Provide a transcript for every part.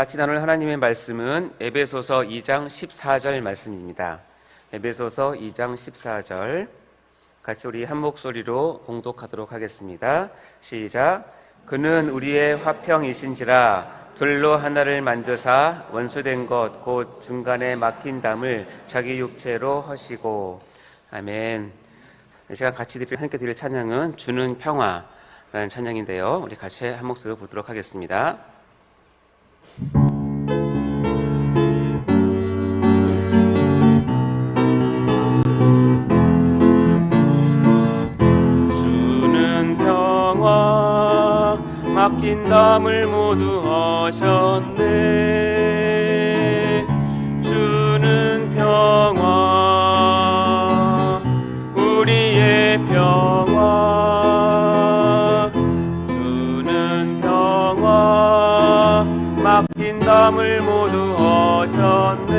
같이 나눌 하나님의 말씀은 에베소서 2장 14절 말씀입니다. 에베소서 2장 14절 같이 우리 한 목소리로 공독하도록 하겠습니다. 시작. 그는 우리의 화평이신지라 둘로 하나를 만드사 원수된 것 곧 중간에 막힌 담을 자기 육체로 허시고 아멘. 이 시간 같이 드릴 함께 드릴 찬양은 주는 평화라는 찬양인데요. 우리 같이 한 목소리로 부르도록 하겠습니다. 막힌 담을 모두 하셨네. 주는 평화 우리의 평화. 주는 평화. 막힌 담을 모두 하셨네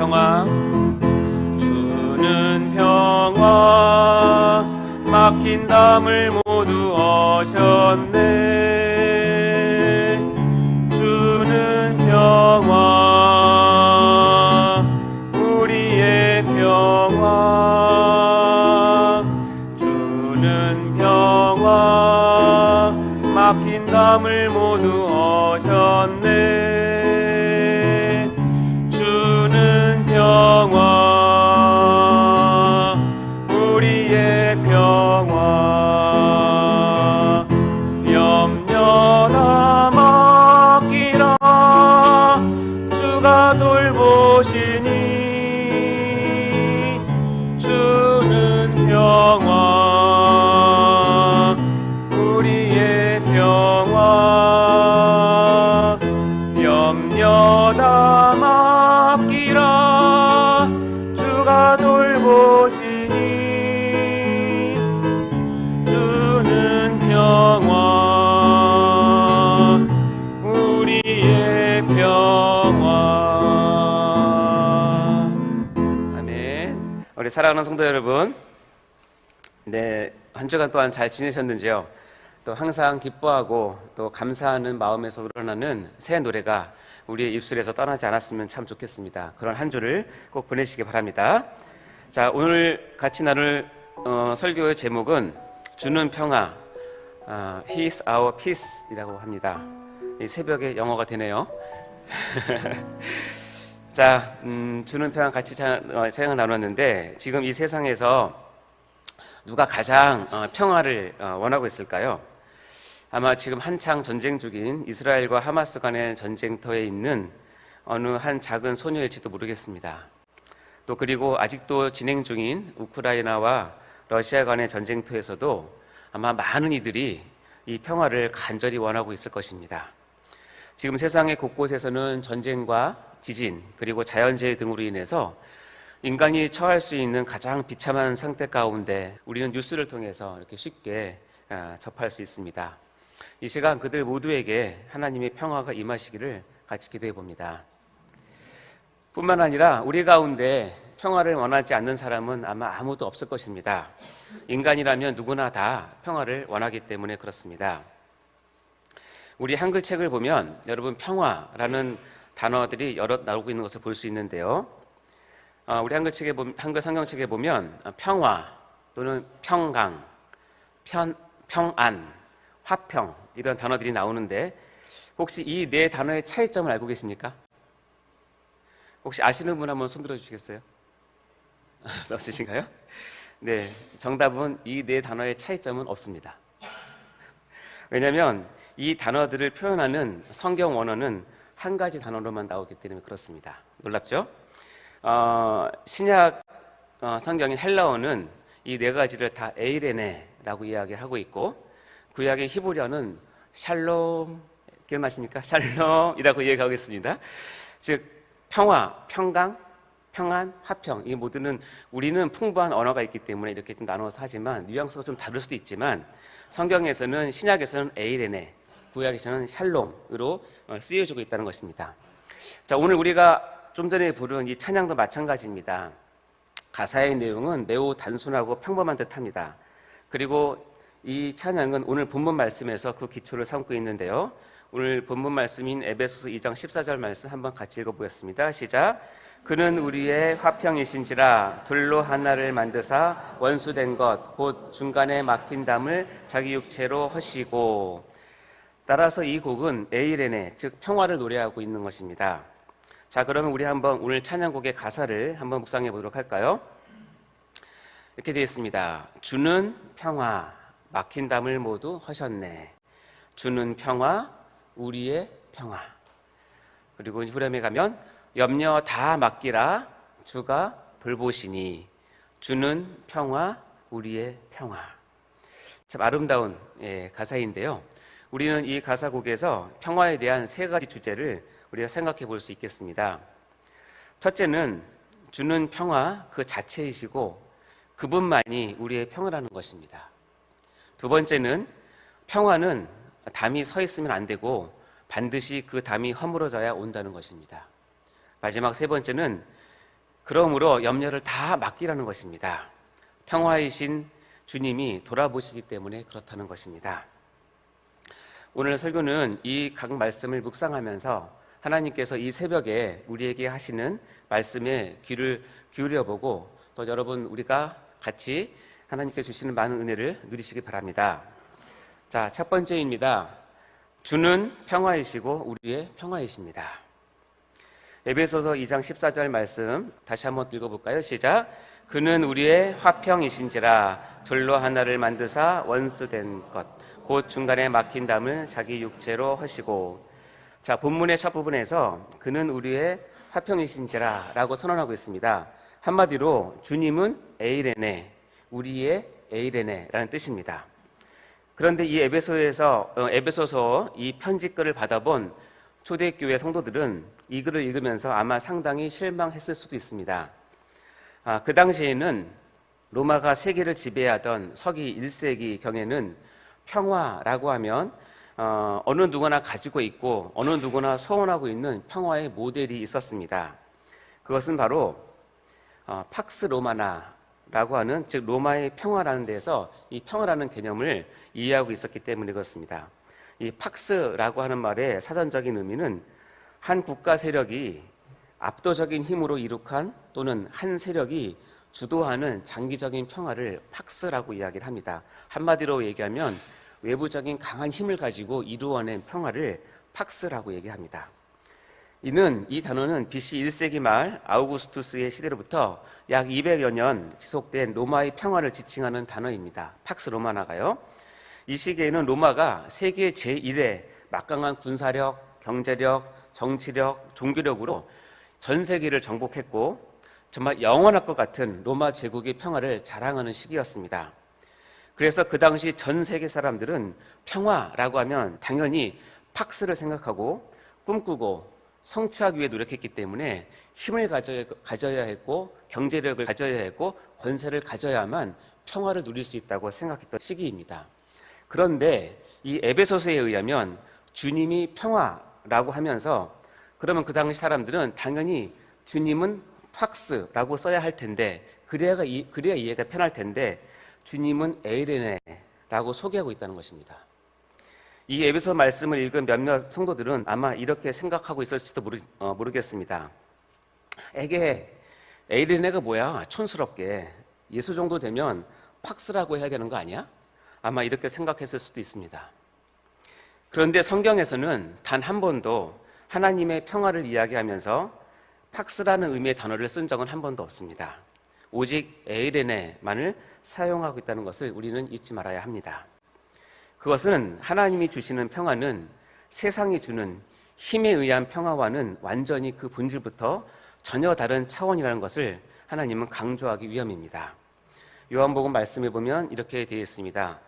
평화. 주는 평화. 막힌 담을 모두 하셨네. 주는 평화 우리 사랑하는 성도 여러분 네, 한 주간 동안 잘 지내셨는지요? 또 항상 기뻐하고 또 감사하는 마음에서 우러나는 새 노래가 우리의 입술에서 떠나지 않았으면 참 좋겠습니다. 그런 한 주를 꼭 보내시기 바랍니다. 자, 오늘 같이 나눌 어, 설교의 제목은 주는 평화, 어, He's Our Peace이라고 합니다. 이 새벽에 영어가 되네요. 자, 음, 주는 평화 같이 자, 어, 나눴는데 지금 이 세상에서 누가 가장 어, 평화를 어, 원하고 있을까요? 아마 지금 한창 전쟁 중인 이스라엘과 하마스 간의 전쟁터에 있는 어느 한 작은 소녀일지도 모르겠습니다. 또 그리고 아직도 진행 중인 우크라이나와 러시아 간의 전쟁터에서도 아마 많은 이들이 이 평화를 간절히 원하고 있을 것입니다. 지금 세상의 곳곳에서는 전쟁과 지진 그리고 자연재해 등으로 인해서 인간이 처할 수 있는 가장 비참한 상태 가운데 우리는 뉴스를 통해서 이렇게 쉽게 아, 접할 수 있습니다. 이 시간 그들 모두에게 하나님의 평화가 임하시기를 같이 기도해 봅니다. 뿐만 아니라 우리 가운데 평화를 원하지 않는 사람은 아마 아무도 없을 것입니다. 인간이라면 누구나 다 평화를 원하기 때문에 그렇습니다. 우리 한글 책을 보면 여러분 평화라는 단어들이 여러 나오고 있는 것을 볼 수 있는데요. 어, 우리 한글 책에 한글 성경 책에 보면 어, 평화 또는 평강, 편, 평안, 화평 이런 단어들이 나오는데 혹시 이 네 단어의 차이점을 알고 계십니까? 혹시 아시는 분 한번 손들어 주시겠어요? 없으신가요? 네, 정답은 이 네 단어의 차이점은 없습니다. 왜냐하면 이 단어들을 표현하는 성경 원어는 한 가지 단어로만 나오기 때문에 그렇습니다. 놀랍죠? 어, 신약 어, 성경인 헬라어는 이 네 가지를 다 에이레네라고 이야기하고 있고 구약의 히브리어는 샬롬 기억나십니까? 샬롬이라고 이야기하고 있습니다. 즉 평화, 평강, 평안, 화평 이 모두는 우리는 풍부한 언어가 있기 때문에 이렇게 좀 나눠서 하지만 뉘앙스가 좀 다를 수도 있지만 성경에서는 신약에서는 에이레네, 구약에서는 샬롬으로 어, 쓰여지고 있다는 것입니다. 자, 오늘 우리가 좀 전에 부른 이 찬양도 마찬가지입니다. 가사의 내용은 매우 단순하고 평범한 듯합니다. 그리고 이 찬양은 오늘 본문 말씀에서 그 기초를 삼고 있는데요. 오늘 본문 말씀인 에베소서 2장 14절 말씀 한번 같이 읽어보겠습니다. 시작. 그는 우리의 화평이신지라 둘로 하나를 만드사 원수된 것 곧 중간에 막힌 담을 자기 육체로 허시고 따라서 이 곡은 에이레네 즉 평화를 노래하고 있는 것입니다. 자 그러면 우리 한번 오늘 찬양곡의 가사를 한번 묵상해 보도록 할까요? 이렇게 되어 있습니다. 주는 평화 막힌 담을 모두 허셨네. 주는 평화 우리의 평화. 그리고 후렴에 가면 염려 다 맡기라 주가 돌보시니 주는 평화 우리의 평화. 참 아름다운 예, 가사인데요. 우리는 이 가사곡에서 평화에 대한 세 가지 주제를 우리가 생각해 볼 수 있겠습니다. 첫째는 주는 평화 그 자체이시고 그분만이 우리의 평화라는 것입니다. 두 번째는 평화는 담이 서 있으면 안 되고 반드시 그 담이 허물어져야 온다는 것입니다. 마지막 세 번째는 그러므로 염려를 다 맡기라는 것입니다. 평화이신 주님이 돌아보시기 때문에 그렇다는 것입니다. 오늘 설교는 이 각 말씀을 묵상하면서 하나님께서 이 새벽에 우리에게 하시는 말씀에 귀를 기울여 보고 또 여러분 우리가 같이 하나님께 주시는 많은 은혜를 누리시기 바랍니다. 자, 첫 번째입니다. 주는 평화이시고 우리의 평화이십니다. 에베소서 2장 14절 말씀 다시 한번 읽어볼까요? 시작. 그는 우리의 화평이신지라 둘로 하나를 만드사 원수된 것, 곧 중간에 막힌 담을 자기 육체로 하시고. 자, 본문의 첫 부분에서 그는 우리의 화평이신지라 라고 선언하고 있습니다. 한마디로 주님은 에이레네, 우리의 에이레네 라는 뜻입니다. 그런데 이 에베소에서, 어, 에베소서 이 편지 글을 받아본 초대교회 성도들은 이 글을 읽으면서 아마 상당히 실망했을 수도 있습니다. 아, 그 당시에는 로마가 세계를 지배하던 서기 1세기 경에는 평화라고 하면 어, 어느 누구나 가지고 있고 어느 누구나 소원하고 있는 평화의 모델이 있었습니다. 그것은 바로 어, 팍스 로마나라고 하는 즉 로마의 평화라는 데서 이 평화라는 개념을 이해하고 있었기 때문에 그렇습니다. 이 팍스라고 하는 말의 사전적인 의미는 한 국가 세력이 압도적인 힘으로 이룩한 또는 한 세력이 주도하는 장기적인 평화를 팍스라고 이야기를 합니다. 한마디로 얘기하면 외부적인 강한 힘을 가지고 이루어낸 평화를 팍스라고 얘기합니다. 이는 이 단어는 BC 1세기 말 아우구스투스의 시대로부터 약 200여 년 지속된 로마의 평화를 지칭하는 단어입니다. 팍스 로마나가요. 이 시기에는 로마가 세계 제1의 막강한 군사력, 경제력, 정치력, 종교력으로 전 세계를 정복했고 정말 영원할 것 같은 로마 제국의 평화를 자랑하는 시기였습니다. 그래서 그 당시 전 세계 사람들은 평화라고 하면 당연히 팍스를 생각하고 꿈꾸고 성취하기 위해 노력했기 때문에 힘을 가져야, 가져야 했고 경제력을 가져야 했고 권세를 가져야만 평화를 누릴 수 있다고 생각했던 시기입니다. 그런데 이 에베소서에 의하면 주님이 평화라고 하면서 그러면 그 당시 사람들은 당연히 주님은 팍스라고 써야 할 텐데 그래야, 그래야 이해가 편할 텐데 주님은 에이레네라고 소개하고 있다는 것입니다. 이 에베소 말씀을 읽은 몇몇 성도들은 아마 이렇게 생각하고 있었을지도 모르, 어, 모르겠습니다. 에게 에이레네가 뭐야 촌스럽게 예수 정도 되면 팍스라고 해야 되는 거 아니야? 아마 이렇게 생각했을 수도 있습니다. 그런데 성경에서는 단 한 번도 하나님의 평화를 이야기하면서 팍스라는 의미의 단어를 쓴 적은 한 번도 없습니다. 오직 에이레네만을 사용하고 있다는 것을 우리는 잊지 말아야 합니다. 그것은 하나님이 주시는 평화는 세상이 주는 힘에 의한 평화와는 완전히 그 본질부터 전혀 다른 차원이라는 것을 하나님은 강조하기 위함입니다. 요한복음 말씀해 보면 이렇게 되어 있습니다.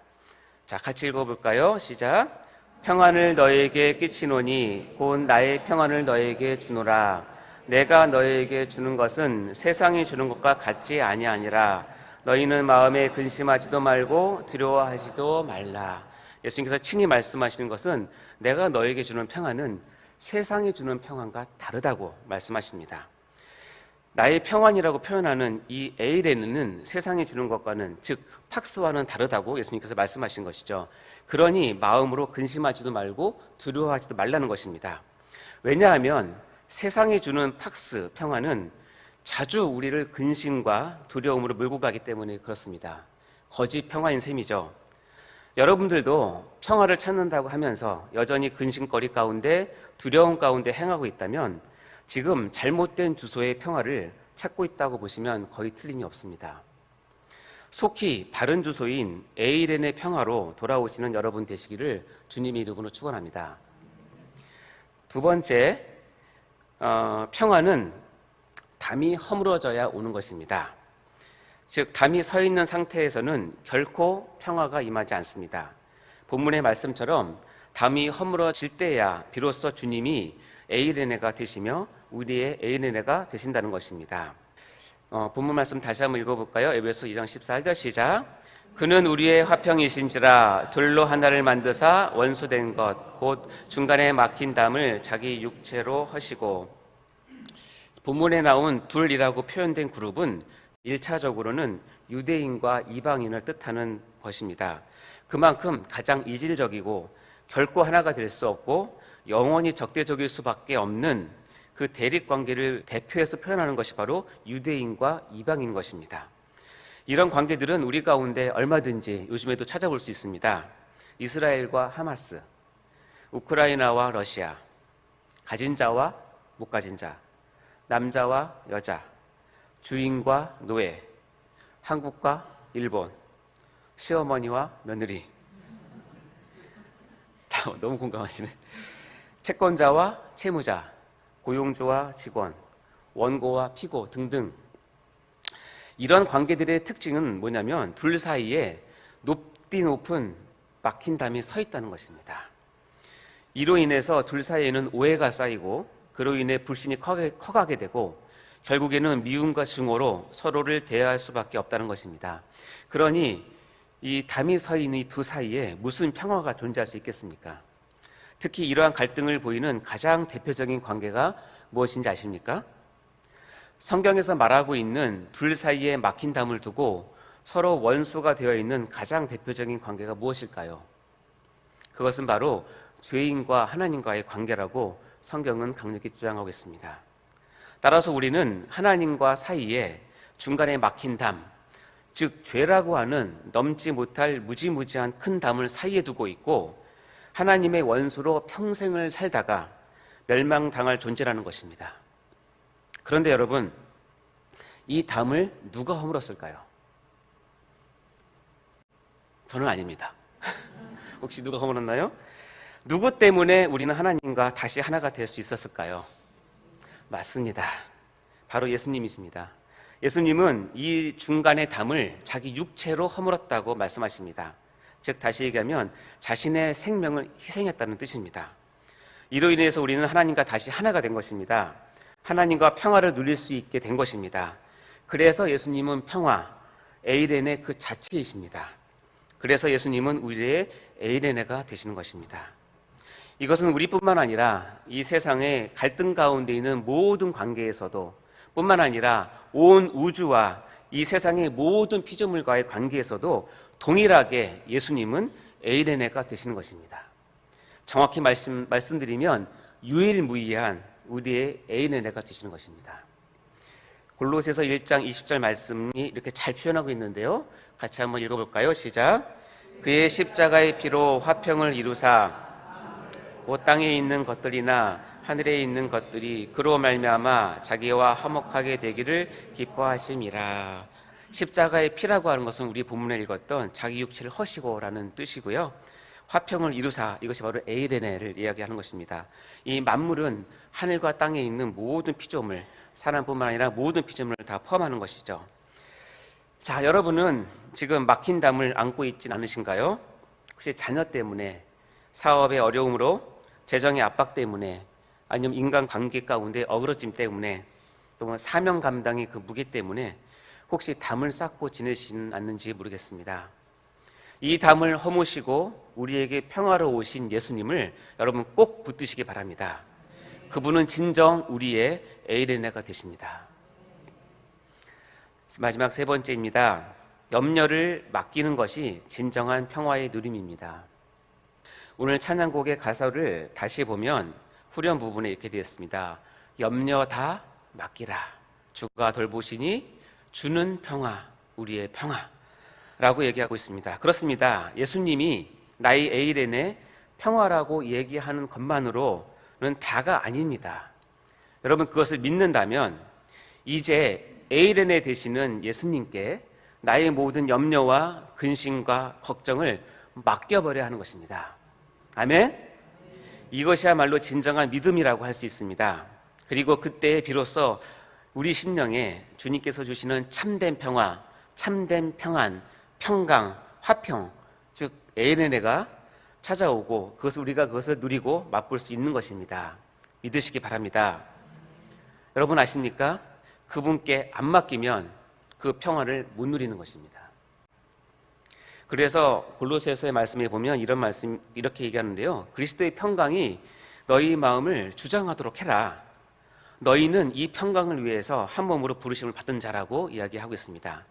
자, 같이 읽어볼까요? 시작. 평안을 너에게 끼치노니 곧 나의 평안을 너에게 주노라. 내가 너에게 주는 것은 세상이 주는 것과 같지 아니하니라. 너희는 마음에 근심하지도 말고 두려워하지도 말라. 예수님께서 친히 말씀하시는 것은 내가 너에게 주는 평안은 세상이 주는 평안과 다르다고 말씀하십니다. 나의 평안이라고 표현하는 이 에이레는 세상이 주는 것과는 즉 팍스와는 다르다고 예수님께서 말씀하신 것이죠. 그러니 마음으로 근심하지도 말고 두려워하지도 말라는 것입니다. 왜냐하면 세상이 주는 팍스 평안은 자주 우리를 근심과 두려움으로 몰고 가기 때문에 그렇습니다. 거짓 평화인 셈이죠. 여러분들도 평화를 찾는다고 하면서 여전히 근심거리 가운데 두려움 가운데 행하고 있다면 지금 잘못된 주소의 평화를 찾고 있다고 보시면 거의 틀림이 없습니다. 속히 바른 주소인 에이렌의 평화로 돌아오시는 여러분 되시기를 주님의 이름으로 축원합니다. 두 번째 어, 평화는 담이 허물어져야 오는 것입니다. 즉 담이 서 있는 상태에서는 결코 평화가 임하지 않습니다. 본문의 말씀처럼 담이 허물어질 때야 비로소 주님이 에이레네가 되시며 우리의 에이레네가 되신다는 것입니다. 어, 본문 말씀 다시 한번 읽어볼까요? 에베소 2장 14절 시작. 그는 우리의 화평이신지라 둘로 하나를 만드사 원수된 것 곧 중간에 막힌 담을 자기 육체로 하시고 본문에 나온 둘이라고 표현된 그룹은 1차적으로는 유대인과 이방인을 뜻하는 것입니다. 그만큼 가장 이질적이고 결코 하나가 될 수 없고 영원히 적대적일 수밖에 없는 그 대립 관계를 대표해서 표현하는 것이 바로 유대인과 이방인 것입니다. 이런 관계들은 우리 가운데 얼마든지 요즘에도 찾아볼 수 있습니다. 이스라엘과 하마스, 우크라이나와 러시아, 가진 자와 못 가진 자, 남자와 여자, 주인과 노예, 한국과 일본, 시어머니와 며느리. 다 너무 공감하시네. 채권자와 채무자, 고용주와 직원, 원고와 피고 등등. 이런 관계들의 특징은 뭐냐면 둘 사이에 높디 높은 막힌 담이 서 있다는 것입니다. 이로 인해서 둘 사이에는 오해가 쌓이고 그로 인해 불신이 커가게 되고 결국에는 미움과 증오로 서로를 대할 수밖에 없다는 것입니다. 그러니 이 담이 서 있는 이 두 사이에 무슨 평화가 존재할 수 있겠습니까? 특히 이러한 갈등을 보이는 가장 대표적인 관계가 무엇인지 아십니까? 성경에서 말하고 있는 둘 사이에 막힌 담을 두고 서로 원수가 되어 있는 가장 대표적인 관계가 무엇일까요? 그것은 바로 죄인과 하나님과의 관계라고 성경은 강력히 주장하고 있습니다. 따라서 우리는 하나님과 사이에 중간에 막힌 담, 즉 죄라고 하는 넘지 못할 무지무지한 큰 담을 사이에 두고 있고 하나님의 원수로 평생을 살다가 멸망당할 존재라는 것입니다. 그런데 여러분, 이 담을 누가 허물었을까요? 저는 아닙니다. 혹시 누가 허물었나요? 누구 때문에 우리는 하나님과 다시 하나가 될 수 있었을까요? 맞습니다. 바로 예수님이십니다. 예수님은 이 중간의 담을 자기 육체로 허물었다고 말씀하십니다. 즉, 다시 얘기하면 자신의 생명을 희생했다는 뜻입니다. 이로 인해서 우리는 하나님과 다시 하나가 된 것입니다. 하나님과 평화를 누릴 수 있게 된 것입니다. 그래서 예수님은 평화, 에이레네 그 자체이십니다. 그래서 예수님은 우리의 에이레네가 되시는 것입니다. 이것은 우리뿐만 아니라 이 세상의 갈등 가운데 있는 모든 관계에서도 뿐만 아니라 온 우주와 이 세상의 모든 피조물과의 관계에서도 동일하게 예수님은 에이레네가 되시는 것입니다. 정확히 말씀, 말씀드리면 유일무이한 우리의 에이레네가 되시는 것입니다. 골로새서 1장 20절 말씀이 이렇게 잘 표현하고 있는데요. 같이 한번 읽어볼까요? 시작. 그의 십자가의 피로 화평을 이루사 곧 땅에 있는 것들이나 하늘에 있는 것들이 그로 말미암아 자기와 화목하게 되기를 기뻐하심이라. 십자가의 피라고 하는 것은 우리 본문에 읽었던 자기 육체를 허시고라는 뜻이고요. 화평을 이루사 이것이 바로 에이레네를 이야기하는 것입니다. 이 만물은 하늘과 땅에 있는 모든 피조물, 사람뿐만 아니라 모든 피조물을 다 포함하는 것이죠. 자, 여러분은 지금 막힌 담을 안고 있진 않으신가요? 혹시 자녀 때문에 사업의 어려움으로 재정의 압박 때문에 아니면 인간 관계 가운데 어그러짐 때문에 또뭐 사명 감당의 그 무게 때문에 혹시 담을 쌓고 지내시는 않는지 모르겠습니다. 이 담을 허무시고 우리에게 평화로우신 예수님을 여러분 꼭 붙드시기 바랍니다. 그분은 진정 우리의 에이레네가 되십니다. 마지막 세 번째입니다. 염려를 맡기는 것이 진정한 평화의 누림입니다. 오늘 찬양곡의 가사를 다시 보면 후렴 부분에 이렇게 되어 있습니다. 염려 다 맡기라. 주가 돌보시니 주는 평화, 우리의 평화. 라고 얘기하고 있습니다. 그렇습니다. 예수님이 나의 에이렌의 평화라고 얘기하는 것만으로는 다가 아닙니다. 여러분 그것을 믿는다면 이제 에이렌에 되시는 예수님께 나의 모든 염려와 근심과 걱정을 맡겨버려야 하는 것입니다. 아멘? 이것이야말로 진정한 믿음이라고 할 수 있습니다. 그리고 그때 비로소 우리 심령에 주님께서 주시는 참된 평화, 참된 평안, 평강, 화평, 즉 에이레네가 찾아오고 그것을 우리가 그것을 누리고 맛볼 수 있는 것입니다. 믿으시기 바랍니다. 여러분 아십니까? 그분께 안 맡기면 그 평화를 못 누리는 것입니다. 그래서 골로새서의 말씀에 보면 이런 말씀 이렇게 얘기하는데요. 그리스도의 평강이 너희 마음을 주장하도록 해라. 너희는 이 평강을 위해서 한 몸으로 부르심을 받은 자라고 이야기하고 있습니다.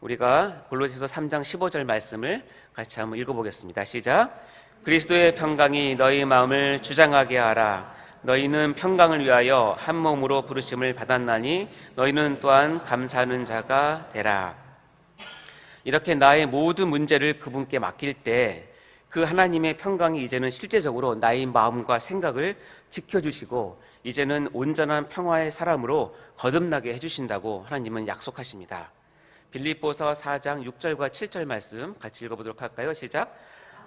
우리가 골로새서 3장 15절 말씀을 같이 한번 읽어보겠습니다. 시작. 그리스도의 평강이 너희 마음을 주장하게 하라. 너희는 평강을 위하여 한 몸으로 부르심을 받았나니 너희는 또한 감사하는 자가 되라. 이렇게 나의 모든 문제를 그분께 맡길 때 그 하나님의 평강이 이제는 실제적으로 나의 마음과 생각을 지켜주시고 이제는 온전한 평화의 사람으로 거듭나게 해주신다고 하나님은 약속하십니다. 빌립보서 4장 6절과 7절 말씀 같이 읽어보도록 할까요? 시작.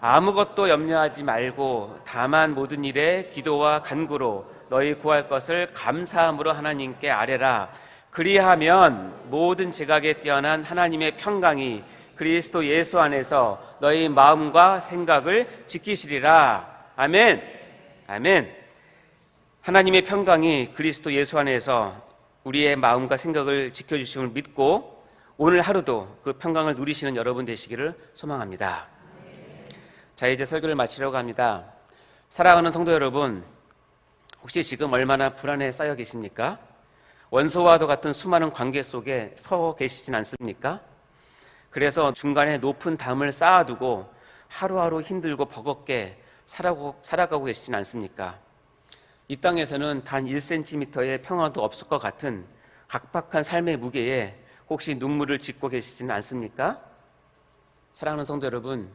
아무것도 염려하지 말고 다만 모든 일에 기도와 간구로 너희 구할 것을 감사함으로 하나님께 아뢰라. 그리하면 모든 지각에 뛰어난 하나님의 평강이 그리스도 예수 안에서 너희 마음과 생각을 지키시리라. 아멘. 아멘. 하나님의 평강이 그리스도 예수 안에서 우리의 마음과 생각을 지켜주심을 믿고 오늘 하루도 그 평강을 누리시는 여러분 되시기를 소망합니다. 자, 이제 설교를 마치려고 합니다. 사랑하는 성도 여러분, 혹시 지금 얼마나 불안에 쌓여 계십니까? 원소와도 같은 수많은 관계 속에 서 계시진 않습니까? 그래서 중간에 높은 담을 쌓아두고 하루하루 힘들고 버겁게 살아가고, 살아가고 계시진 않습니까? 이 땅에서는 단 1cm의 평화도 없을 것 같은 각박한 삶의 무게에 혹시 눈물을 짓고 계시지는 않습니까? 사랑하는 성도 여러분,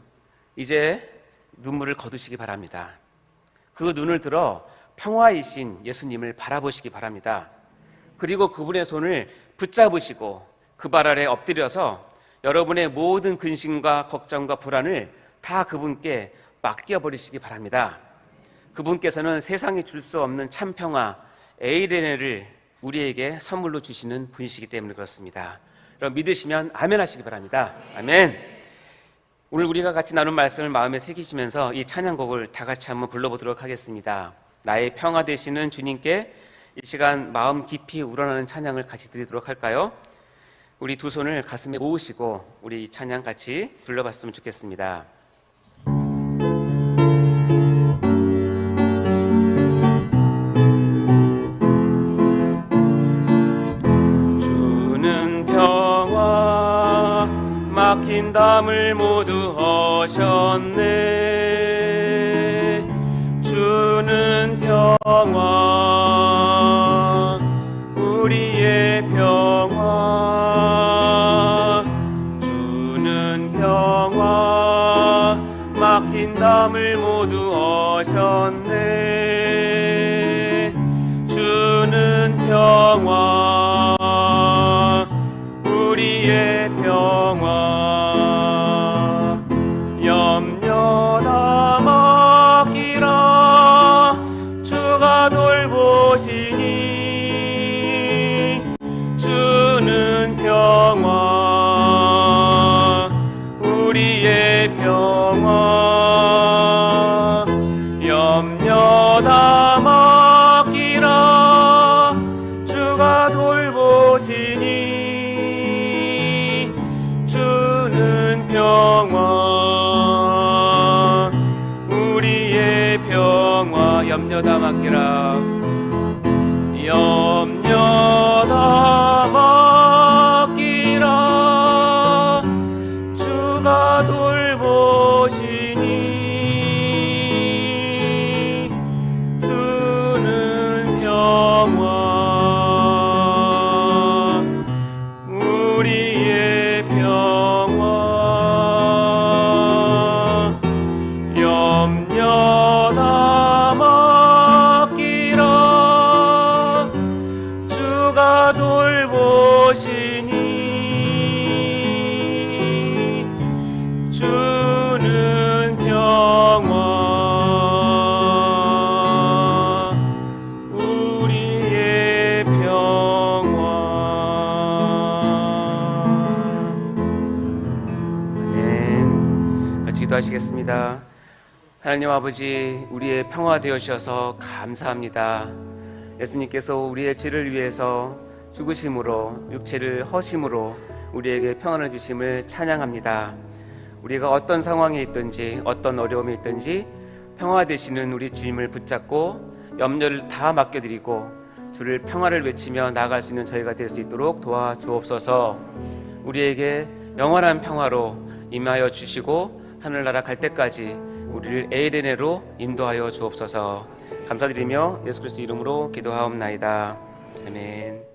이제 눈물을 거두시기 바랍니다. 그 눈을 들어 평화이신 예수님을 바라보시기 바랍니다. 그리고 그분의 손을 붙잡으시고 그 발 아래 엎드려서 여러분의 모든 근심과 걱정과 불안을 다 그분께 맡겨버리시기 바랍니다. 그분께서는 세상이 줄 수 없는 참 평화, 에이레네를 우리에게 선물로 주시는 분이시기 때문에 그렇습니다. 여러분 믿으시면 아멘 하시기 바랍니다. 아멘. 오늘 우리가 같이 나눈 말씀을 마음에 새기시면서 이 찬양곡을 다 같이 한번 불러보도록 하겠습니다. 나의 평화 되시는 주님께 이 시간 마음 깊이 우러나는 찬양을 같이 드리도록 할까요? 우리 두 손을 가슴에 모으시고 우리 이 찬양 같이 불러봤으면 좋겠습니다. 주는 평화 막힌 담을 모두 허셨네 주는 평화 평화 아버지, 우리의 평화 되어주셔서 감사합니다. 예수님께서 우리의 죄를 위해서 죽으심으로 육체를 허심으로 우리에게 평안을 주심을 찬양합니다. 우리가 어떤 상황에 있든지 어떤 어려움에 있든지 평화 되시는 우리 주님을 붙잡고 염려를 다 맡겨드리고 주를 평화를 외치며 나아갈 수 있는 저희가 될 수 있도록 도와주옵소서. 우리에게 영원한 평화로 임하여 주시고 하늘나라 갈 때까지 우리를 에덴으로 인도하여 주옵소서. 감사드리며 예수 그리스도 이름으로 기도하옵나이다. 아멘.